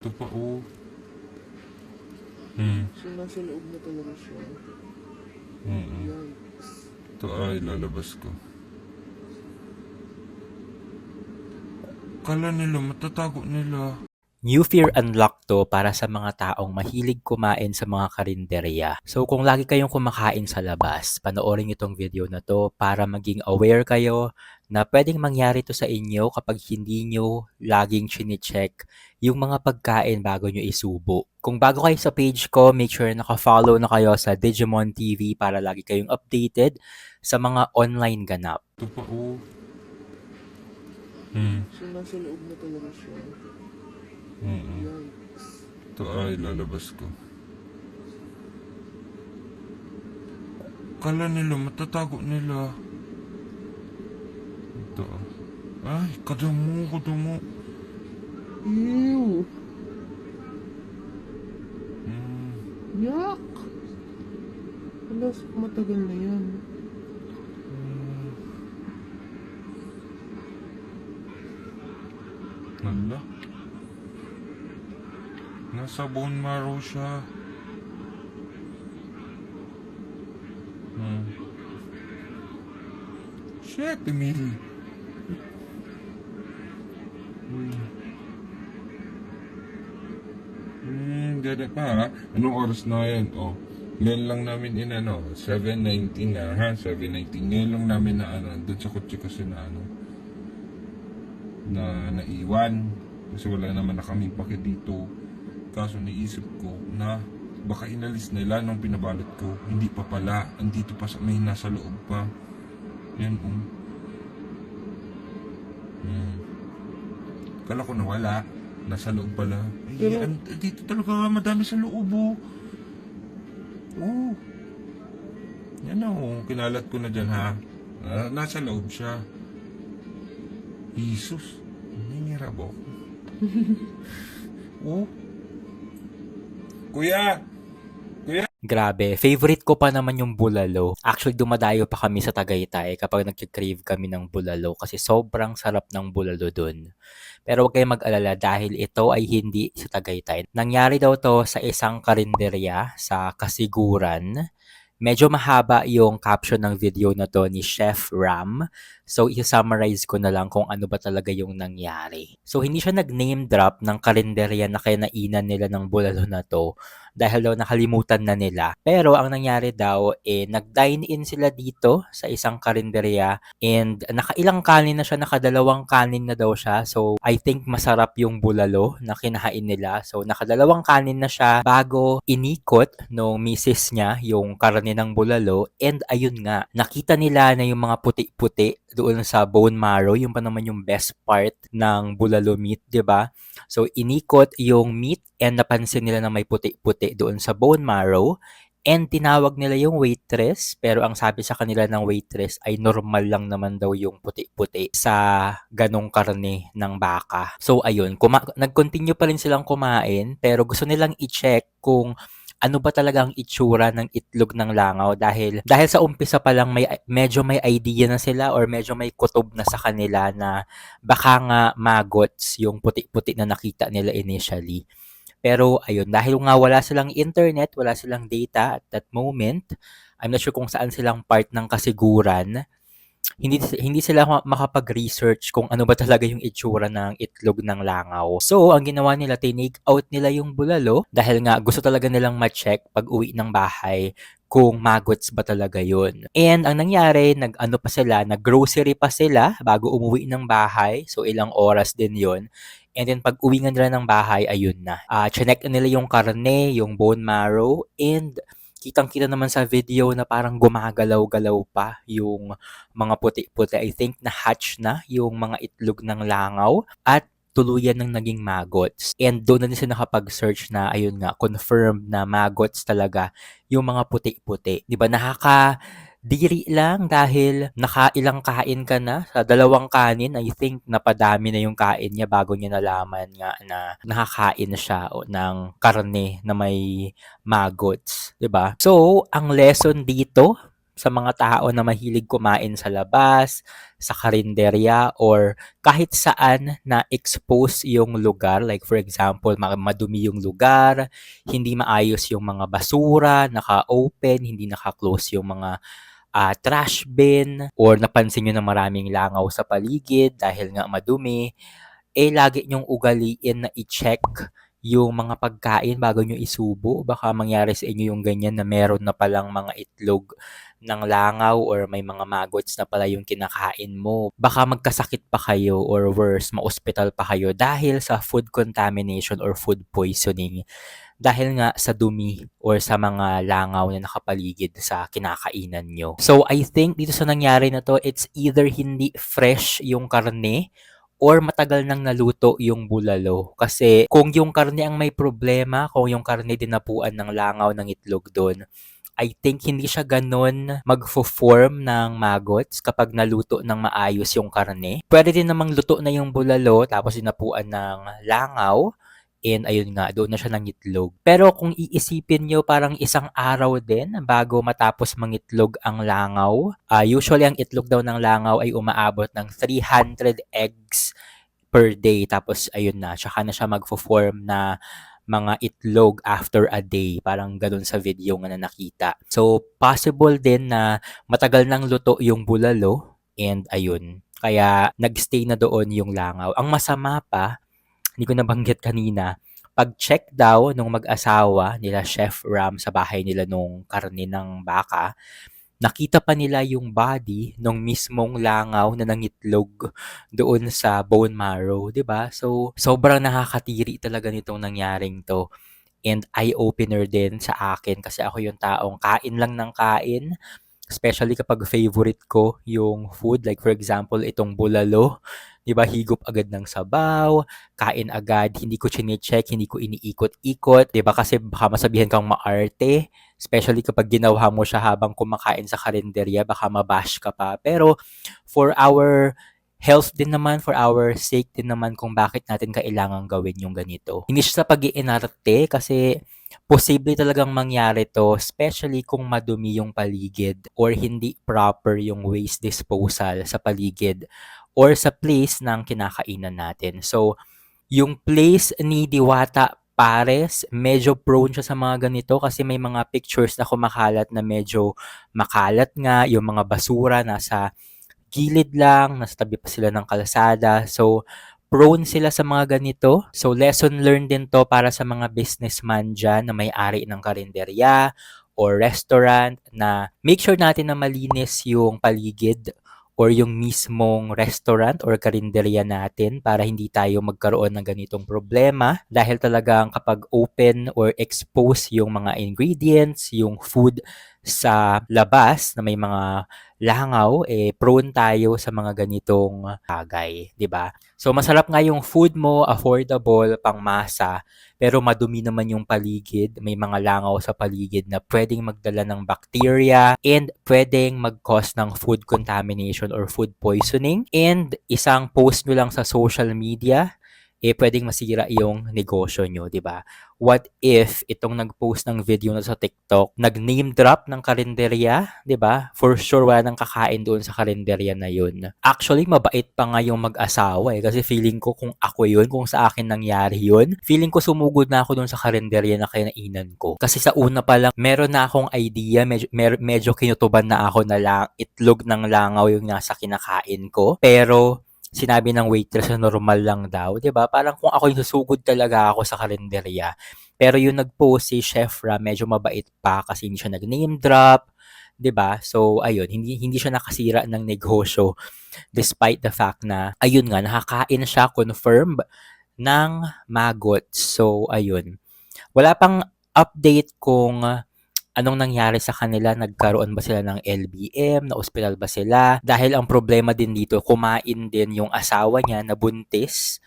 Ito pa, oh. Hmm. So, nasa loob na talaga siya. Mm-mm. Yikes. Ito ay lalabas ko. Kala nila, matatago nila. New Fear Unlocked to para sa mga taong mahilig kumain sa mga karinderya. So kung lagi kayong kumakain sa labas, panoorin itong video na to para maging aware kayo na pwedeng mangyari to sa inyo kapag hindi nyo laging chine-check yung mga pagkain bago nyo isubo. Kung bago kayo sa page ko, make sure naka-follow na kayo sa Digimon TV para lagi kayong updated sa mga online ganap. Ito pa, oh. Hmm. So, nasa loob na talaga siya. Mm-mm. Ito ay lalabas ko. Kala nila, matatago nila. Ito. Ay, kadamo, kadamo. Ew! Hmm. Yak! Wala, matagal na yan. Hala. Nasa bone marrow siya. Hmm. Shit, Emil. Hmm. Hmm, gada pa. Anong oras na yan? Oh. Ngayon lang namin in ano, 7.19 na ha, 7.19. Ngayon lang namin na ano, doon sa kutsi kasi na ano, na naiwan kasi wala naman na kaming pake dito kaso naisip ko na baka inalis nila nung pinabalot ko. Hindi pa pala. Andito pa sa may nasa loob pa. Yan um hmm. kala ko nawala. Nasa loob pala. Ay, Pero- an- dito talaga. Madami sa loob oh. Oh. Yan oh. Kinalat ko na dyan ha. Ah, nasa loob siya. Jesus, nangyira ba ako? oh? Kuya! Grabe, favorite ko pa naman yung bulalo. Actually, dumadayo pa kami sa Tagaytay kapag nag-crave kami ng bulalo kasi sobrang sarap ng bulalo dun. Pero huwag kayong mag-alala dahil ito ay hindi sa Tagaytay. Nangyari daw to sa isang karinderya sa Kasiguran. Medyo mahaba yung caption ng video na to ni Chef Ram. So, i-summarize ko na lang kung ano ba talaga yung nangyari. So, hindi siya nag-name drop ng karinderya na kinainan nila ng bulalo na to dahil daw nakalimutan na nila. Pero ang nangyari daw, eh, nag-dine in sila dito sa isang karinderya and nakailang kanin na siya, nakadalawang kanin na daw siya. So, I think masarap yung bulalo na kinahain nila. So, nakadalawang kanin na siya bago inikot nung misis niya yung karne ng bulalo and ayun nga, nakita nila na yung mga puti-puti doon sa bone marrow, yung pa naman yung best part ng bulalo meat, 'di ba? So, inikot yung meat and napansin nila na may puti-puti doon sa bone marrow and tinawag nila yung waitress pero ang sabi sa kanila ng waitress ay normal lang naman daw yung puti-puti sa ganong karne ng baka. So, ayun, kuma- nag-continue pa rin silang kumain pero gusto nilang i-check kung ano ba talaga ang itsura ng itlog ng langaw dahil dahil sa umpisa pa lang may medyo may idea na sila or medyo may kutob na sa kanila na baka nga maggots yung puti-puti na nakita nila initially. Pero ayun, dahil nga wala silang internet, wala silang data at that moment, I'm not sure kung saan silang part ng kasiguran, hindi hindi sila ma- makapag-research kung ano ba talaga yung itsura ng itlog ng langaw. So, ang ginawa nila, tinake out nila yung bulalo dahil nga gusto talaga nilang ma-check pag uwi ng bahay kung maggots ba talaga yun. And ang nangyari, nag-ano pa sila, nag-grocery pa sila bago umuwi ng bahay. So, ilang oras din yon And then pag uwi nga nila ng bahay, ayun na. Uh, chinek nila yung karne, yung bone marrow, and kitang-kita naman sa video na parang gumagalaw-galaw pa yung mga puti-puti. I think na-hatch na yung mga itlog ng langaw at tuluyan ng naging maggots. And doon na din sila nakapag-search na, ayun nga, confirmed na maggots talaga yung mga puti-puti. Di ba nakaka diri lang dahil nakailang kain ka na sa dalawang kanin. I think napadami na yung kain niya bago niya nalaman nga na nakakain siya ng karne na may maggots, 'di ba? So, ang lesson dito sa mga tao na mahilig kumain sa labas, sa karinderya, or kahit saan na expose yung lugar. Like for example, ma- madumi yung lugar, hindi maayos yung mga basura, naka-open, hindi naka-close yung mga ah, trash bin, or napansin nyo na maraming langaw sa paligid dahil nga madumi, eh lagi nyong ugaliin na i-check yung mga pagkain bago nyo isubo. Baka mangyari sa inyo yung ganyan na meron na palang mga itlog ng langaw or may mga maggots na pala yung kinakain mo. Baka magkasakit pa kayo or worse, ma-hospital pa kayo dahil sa food contamination or food poisoning. Dahil nga sa dumi or sa mga langaw na nakapaligid sa kinakainan nyo. So, I think dito sa nangyari na to, it's either hindi fresh yung karne or matagal nang naluto yung bulalo. Kasi kung yung karne ang may problema, kung yung karne dinapuan ng langaw ng itlog doon, I think hindi siya ganun magfo-form ng maggots kapag naluto ng maayos yung karne. Pwede din namang luto na yung bulalo tapos dinapuan ng langaw. And ayun nga, doon na siya ng itlog. Pero kung iisipin nyo, parang isang araw din bago matapos mangitlog ang langaw. Ah, usually, ang itlog daw ng langaw ay umaabot ng 300 eggs per day. Tapos, ayun na, tsaka na siya magfo-form na mga itlog after a day. Parang ganun sa video nga na nakita. So, possible din na matagal nang luto yung bulalo. And ayun, kaya nagstay na doon yung langaw. Ang masama pa, hindi ko nabanggit kanina, pag-check daw nung mag-asawa nila Chef Ram sa bahay nila nung karne ng baka, nakita pa nila yung body nung mismong langaw na nangitlog doon sa bone marrow, 'di ba? So, sobrang nakakatiri talaga nitong nangyaring to. And eye-opener din sa akin kasi ako yung taong kain lang ng kain. Especially kapag favorite ko yung food. Like for example, itong bulalo. 'Di ba higop agad ng sabaw, kain agad, hindi ko chine-check, hindi ko iniikot-ikot, 'di ba kasi baka masabihan kang maarte, especially kapag ginawa mo siya habang kumakain sa karinderya, baka mabash ka pa. Pero for our health din naman, for our sake din naman kung bakit natin kailangan gawin yung ganito. Hindi siya sa pag-iinarte kasi posible talagang mangyari to, especially kung madumi yung paligid or hindi proper yung waste disposal sa paligid or sa place ng kinakainan natin. So, yung place ni Diwata Pares, medyo prone siya sa mga ganito kasi may mga pictures na kumakalat na medyo makalat nga, yung mga basura nasa gilid lang, nasa tabi pa sila ng kalsada. So, prone sila sa mga ganito. So, lesson learned din to para sa mga businessman dyan na may-ari ng karinderya or restaurant na make sure natin na malinis yung paligid or yung mismong restaurant or karinderya natin para hindi tayo magkaroon ng ganitong problema. Dahil talagang kapag open or expose yung mga ingredients, yung food sa labas na may mga langaw, eh prone tayo sa mga ganitong bagay, 'di ba? So masarap nga yung food mo, affordable, pangmasa, pero madumi naman yung paligid, may mga langaw sa paligid na pwedeng magdala ng bacteria and pwedeng mag-cause ng food contamination or food poisoning. And isang post nyo lang sa social media, eh pwedeng masira yung negosyo nyo, di ba? What if itong nag-post ng video na sa TikTok, nag-name drop ng karinderya, di ba? For sure wala nang kakain doon sa karinderya na yun. Actually, mabait pa nga yung mag-asawa eh. Kasi feeling ko kung ako yun, kung sa akin nangyari yun, feeling ko sumugod na ako doon sa karinderya na kinainan ko. Kasi sa una pa lang, meron na akong idea, medyo, medyo kinutuban na ako na lang, itlog ng langaw yung nasa kinakain ko. Pero, sinabi ng waitress na normal lang daw, 'di ba? Parang kung ako yung susugod talaga ako sa kalenderya. Pero yung nag-post si Chef Ra, medyo mabait pa kasi hindi siya nag-name drop, 'di ba? So ayun, hindi hindi siya nakasira ng negosyo despite the fact na ayun nga nakakain siya confirmed ng maggots. So ayun. Wala pang update kung anong nangyari sa kanila, nagkaroon ba sila ng LBM, na ospital ba sila? Dahil ang problema din dito, kumain din yung asawa niya na buntis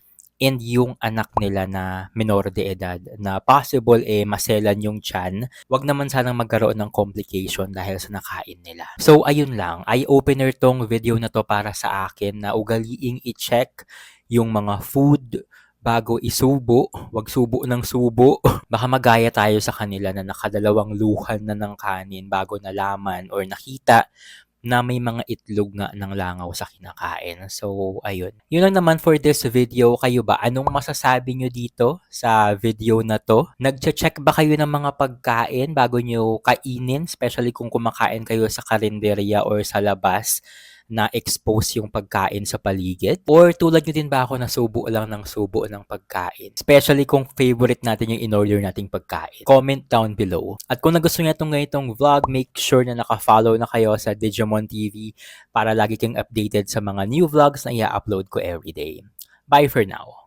and yung anak nila na minor de edad na possible eh maselan yung chan, wag naman sanang magkaroon ng complication dahil sa nakain nila. So ayun lang, eye-opener tong video na to para sa akin na ugaliing i-check yung mga food bago isubo, wag subo ng subo. Baka magaya tayo sa kanila na nakadalawang luhan na ng kanin bago nalaman or nakita na may mga itlog nga ng langaw sa kinakain. So, ayun. Yun lang naman for this video. Kayo ba? Anong masasabi nyo dito sa video na to? Nagche-check ba kayo ng mga pagkain bago nyo kainin? Especially kung kumakain kayo sa karinderya or sa labas na expose yung pagkain sa paligid? Or tulad nyo din ba ako na subo lang ng subo ng pagkain? Especially kung favorite natin yung in-order nating pagkain. Comment down below. At kung nagustuhan nyo itong ganitong vlog, make sure na naka-follow na kayo sa Digimon TV para lagi kang updated sa mga new vlogs na i-upload ko everyday. Bye for now.